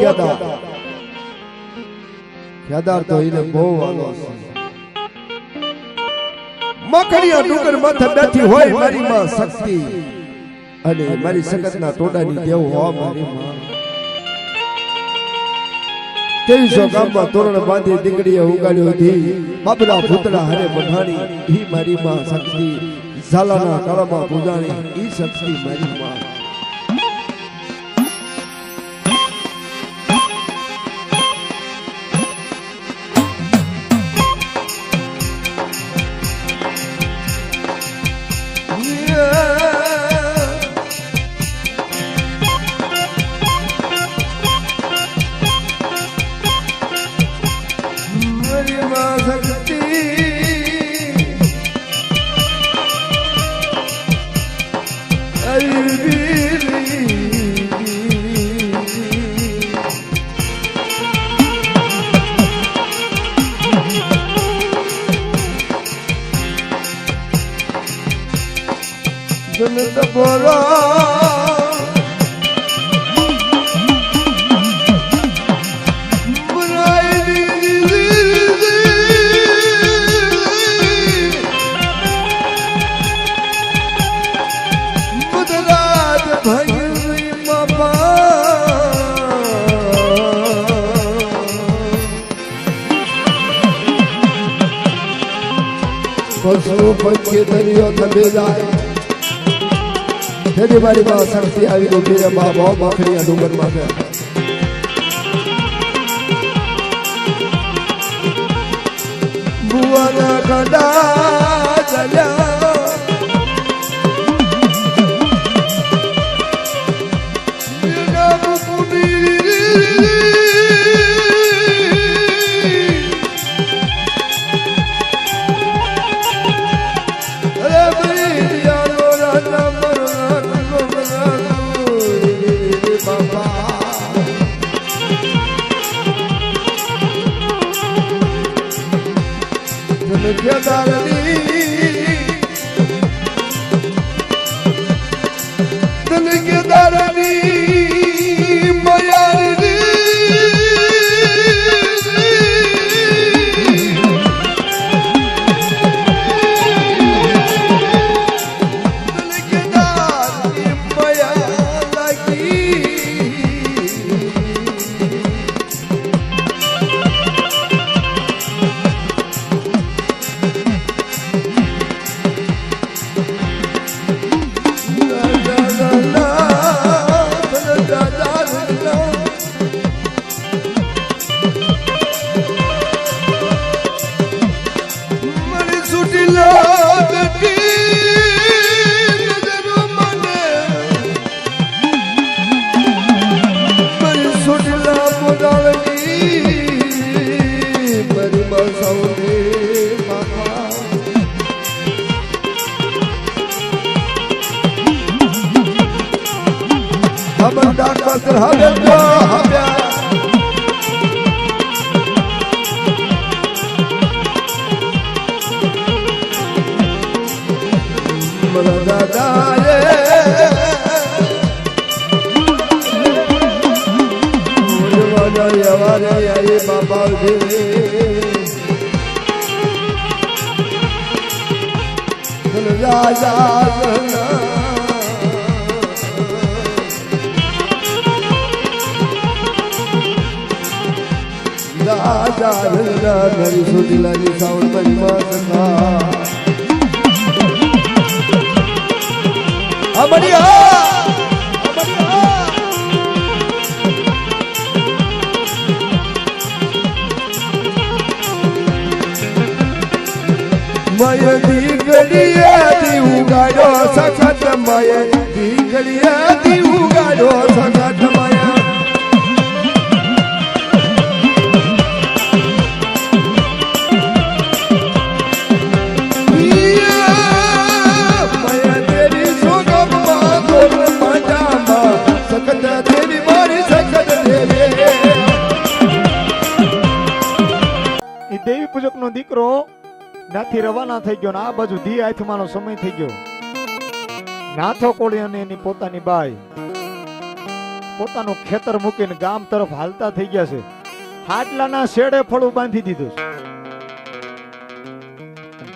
કેદાર કેદાર તો એને બહુ વાલો છે. મખણિયા ડુંગર માથે બેઠી હોય મારી માં શક્તિ. અને મારી સખતના ટોડાની દેવ હો મારી માં. ત્રેવીસો ગામમાં તોરણ બાંધી દીકરીએ ઉગાડ્યો હતી બાપના ભૂતળા હરે બંધાણી. ઈ મારી માં શક્તિ. ઝાલાના કાળામાં પૂજાણી. ઈ શક્તિ મારી માં. પશુ પંખી દરિયો થબે જાય. તેની મારી માં શક્તિ આવી ઊભી રે મા બહુ માખણી ડુંગરમાં બુવાના કડા ચલ્યા. जगती સુધીલાની સાવણ મારી માં આ બઢિયા મય દીકરીયાથી ઉગાડો સખત મય દીકરીયાથી ઉગાડો સખત. દેવી પૂજક નો દીકરો નાથી રવાના થઈ ગયો આ બાજુ ધી આથમાનો સમય થઈ ગયો. નાથો કોળી અને એની પોતાની બાઈ પોતાનું ખેતર મૂકીને ગામ તરફ હાલતા થઈ ગયા છે. હાટલાના શેડે ફળું બાંધી દીધું છે.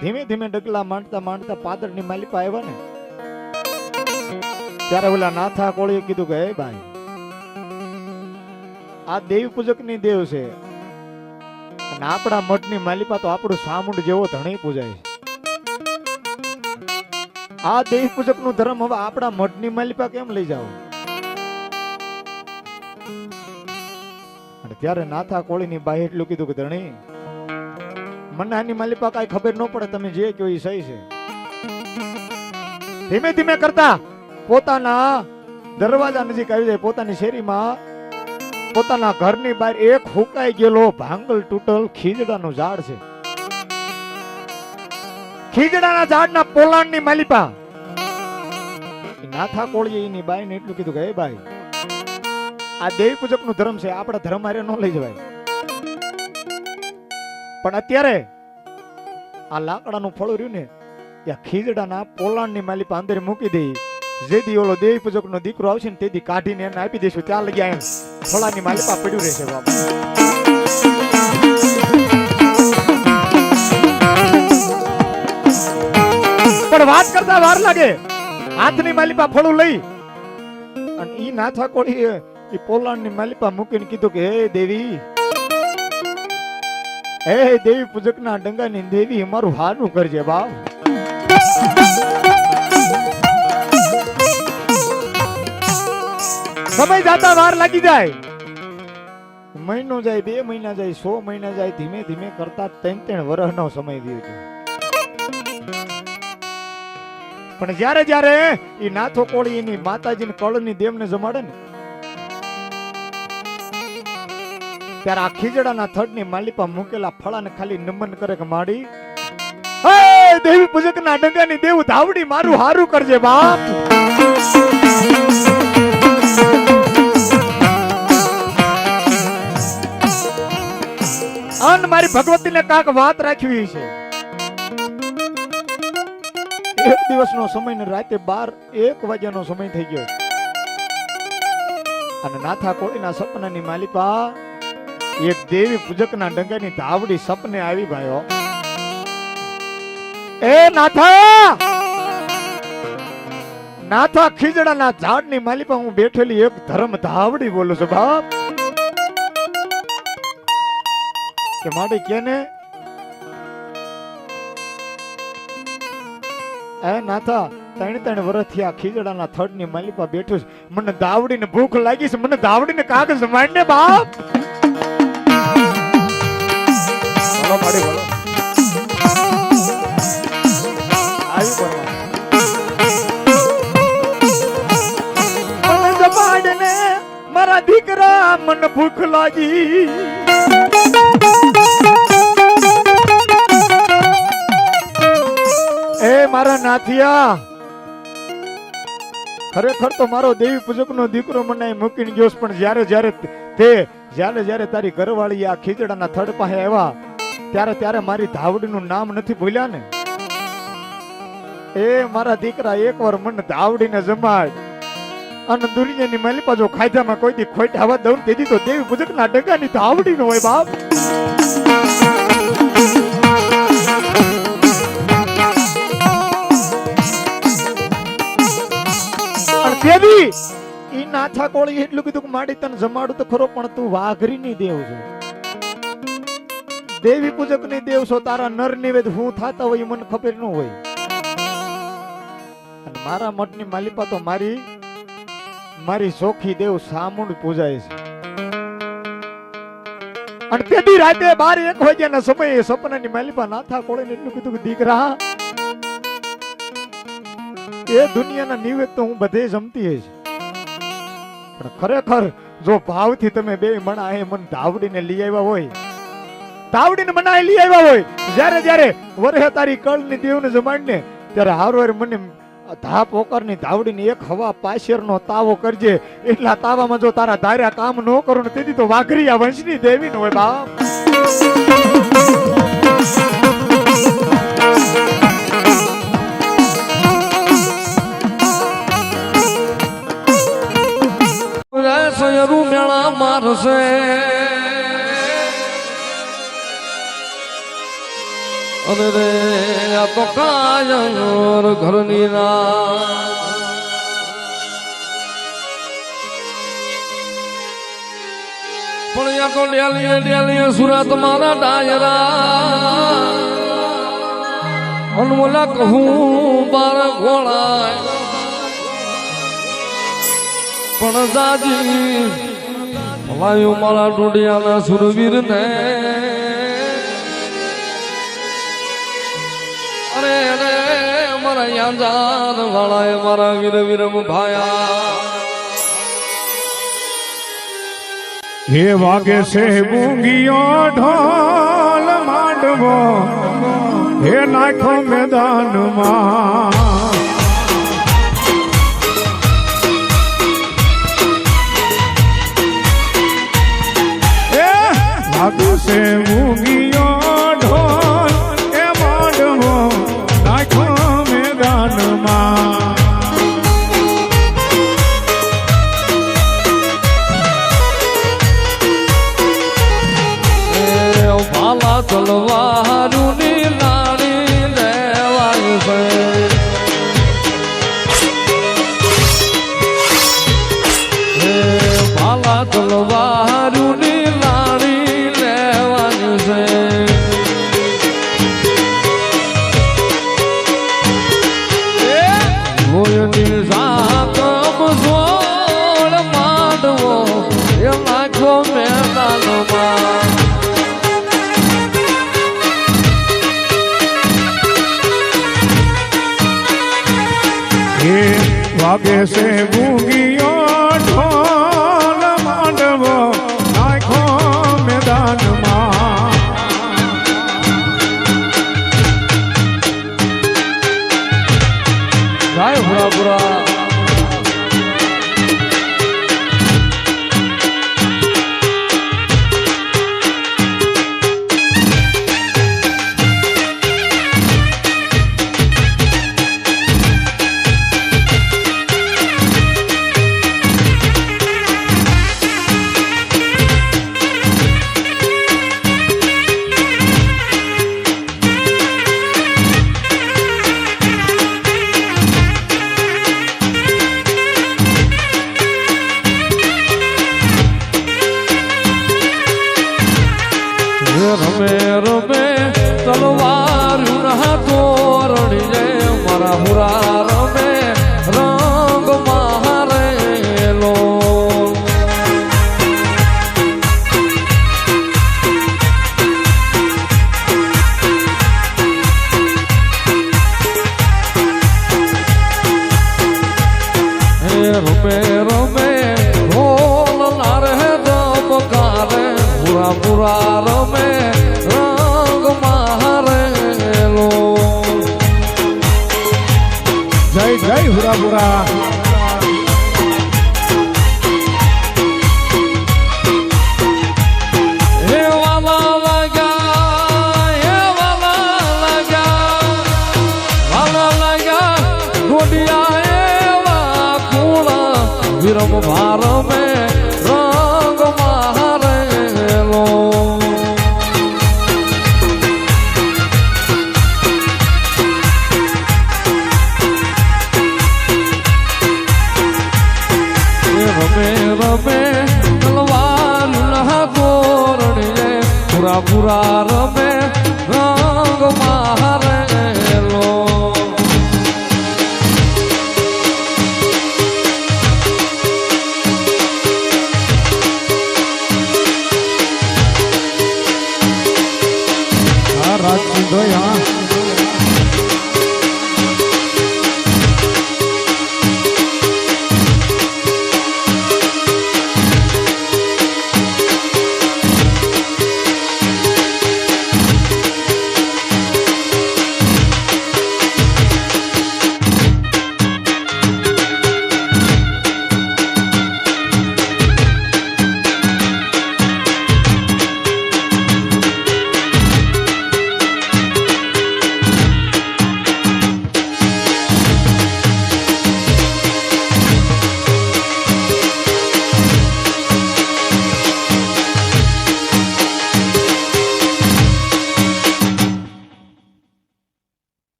ધીમે ધીમે ડગલા માંડતા માંડતા પાદરની માલિપા આવ્યા ને. ત્યારે ઓલા નાથા કોળીએ કીધું કે ભાઈ આ દેવ પૂજકની દેવ છે. અને આપણા મઠની માલિપા તો આપણું સામુંડ જેવો ધણી પૂજાય આ દેવ પૂજકનું ધર્મ હવે આપણા મઠની માલિપા કેમ લઈ જાઓ? ત્યારે નાથા કોળીની બાઈ એટલું કીધું કે, ધણી, મને આની માલિપા કાંઈ ખબર ન પડે, તમે જે કહો એ સહી છે. ધીમે ધીમે કરતા પોતાના દરવાજા નજીક આવી જાય, પોતાની શેરીમાં પોતાના ઘરની બહાર એક હુકાઈ ગયેલો ભાંગલ તૂટલ ખીજડાનું ઝાડ છે. ખીજડાના ઝાડના પોલાણની માલિપા. નાથા કોળીએ એની બાઈને એટલું કીધું કે, હે બાઈ આ દેવી પૂજકનું ધર્મ છે, આપણા ધર્મ હારે ન લઈ જવાય. પણ અત્યારે આ લાકડાનું ફળ રહ્યું ને ત્યાં ખીજડાના પોલાણની માલિપા અંદર મૂકી દઈ જેદી ઓલો દેવી પૂજક નો દીકરો આવશે ને તેદી કાઢીને એને આપી દઈશું ત્યાં લગી એમ. ફળાની માલિપા પડ્યું રહેશે બાપા પણ વાત કરતા વાર લાગે. હાથની માલિપા ફળું લઈ. અને ઈ નાથા કોળી એ પોલાણની માલિપા મૂકીને કીધું કે, હે દેવી હે દેવી પૂજકના ડંગાની દેવી મારું હારું કરજે બાપ. સમય જતા વાર લાગી જાય. મહિનો જાય બે મહિના જાય સો મહિના જાય ધીમે ધીમે કરતા ત્રણ ત્રણ વર્ષનો સમય થયો છે. પણ જ્યારે જ્યારે એ નાથો કોળી એની માતાજીને કળની દેવને જમાડે ને ત્યારે આ ખીજડાના થડની માલિપા મૂકેલા ફળાને ખાલી નમન કરે કે માડી દેવી પૂજકના ડંગાની દેવ ધાવડી મારું હારું કરજે બાપ. અન મારી ભગવતીને કાક વાત રાખવી છે. એક દિવસનો સમય ને રાતે બાર, એક વાગ્યાનો સમય થઈ ગયો. અને નાથા કોળીના સપનાની માલિકા, એક દેવી પૂજકના ડંગાની ધાવડી સપને આવી ભાઈઓ એ નાથા! નાથા ખીજડાના ઝાડની માલિપા હું બેઠેલી એક ધર્મ ધાવડી બોલું છું, બાપ. કે માડી કેને? એ નાથા, ત્રણ ત્રણ વર્ષથી આ ખીજડાના થડની માલિપા બેઠું છે. મને દાવડીને ભૂખ લાગી છે, મને દાવડીને કાગળ માંડને બાપ. બોલો માડી બોલો મને ભૂખ લાગી. એ મારા નાથિયા, ખરેખર તો મારો દેવી પૂજક નો દીકરો મને મૂકીને ગયો પણ જ્યારે જ્યારે તે, જ્યારે જ્યારે તારી ઘરવાળી આ ખીચડાના થડ પાસે આવ્યા, ત્યારે ત્યારે મારી ધાવડીનું નામ નથી ભૂલ્યા ને? એ મારા દીકરા એકવાર મને ધાવડીને જમાડ. અને દુનિયાની માલિપા પાછો ખાધામાં કોઈ દી ખોટ આવા દઉં તેથી તો દેવી પૂજકના ડગાની આવડી નો હોય બાપ. દેવી, ઈ નાથા કોળી એટલું કીધું કે માડી તને જમાડું તો ખરો, પણ તું વાઘરી ની દેવ છો. દેવી પૂજકની દેવ છો, તારા નર નિવેદ હું થાતા હોય મને ખબર ન હોય. અને મારા મઠની માલિપા તો મારી મારી સોખી દેવ સામુંડ પૂજાય છે. અને તેથી રાતે બાર એક વાગ્યાના સમયે સપનાની માલિપા નાથા કોળીને એટલું કીધું કે, દીકરા, એ દુનિયાના નિવેદ તો હું બધે જમતી હશે પણ ખરેખર જો ભાવથી તમે બે મણા એ મન ધાવડીને લઈ આવ્યા હોય, ધાવડીને મનાય લઈ આવ્યા હોય, જ્યારે જ્યારે વરહે તારી કળની દેવને જમાડને, ત્યારે હારો મને ધા પોકરની ધાવડીની એક હવા પાશેરનો તાવો કરજે. એટલા તાવામાં જો તારા ધાર્યા કામ ન કરો ને તેથી તો વાઘરી આ વંશની દેવી હોય બાપ. મારશે. અને કાયર ઘરની ના પણ યા તો ડેલીએ ડેલીએ સુરત મારા ડાયરા. અનમોલા કહું, બાર ગોળાય. પણ દાદી ભલાયું મારા ડોડિયાના સુરવીર અરે અરે મારા યાજાન વાળાએ મારા વીર વિરમ ભાયા. હે વાગે છે મૂંગીયો ઢોલ માંડવો, હે નાખો મેદાનમાં. વાગે છે મૂંગીયો છે બુગીયો ઢોલ માંડવો નાખો મેદાનમાં જાય ભૂરા ભૂરા પૂરા રમે રંગ મારેલો જય જય હુરાપુરા.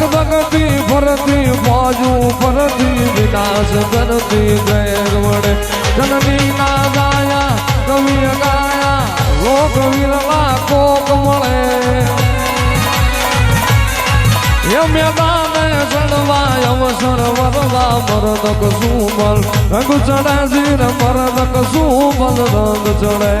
ધગધગતી ફરતી બાજુ ફરતી વિનાશ કરતી ગેર વડે જનની ના ગાયા, કવિ ગાયા, લોક વિરલા કોક મળે. એ મેદાને ચડવા અવસર વરવા મરદક સુમલ રંગ ચડે જીર મરદક સુમલ રંગ ચડે.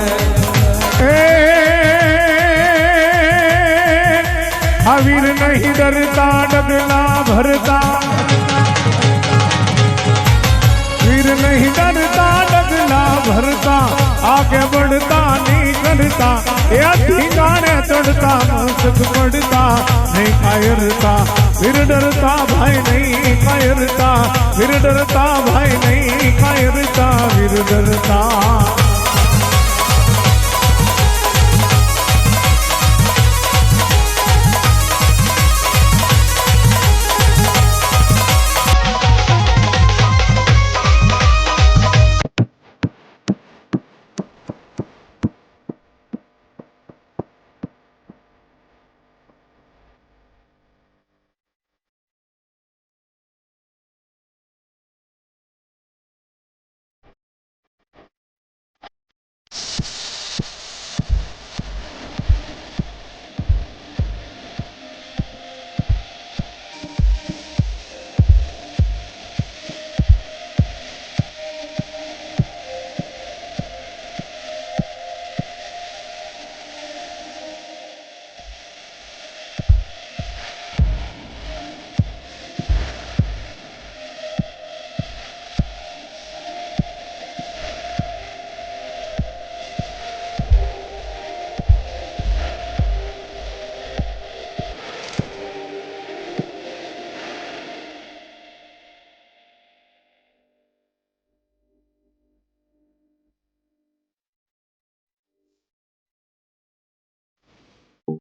अवीर नहीं डरता डगला भरता। वीर नहीं डरता डगला भरता। आगे बढ़ता नहीं करता गाने चढ़ता मौसक पड़ता नहीं कायरता। फिर डरता भाई नहीं कायरता, फिर डरता भाई नहीं कायरता, फिर डरता।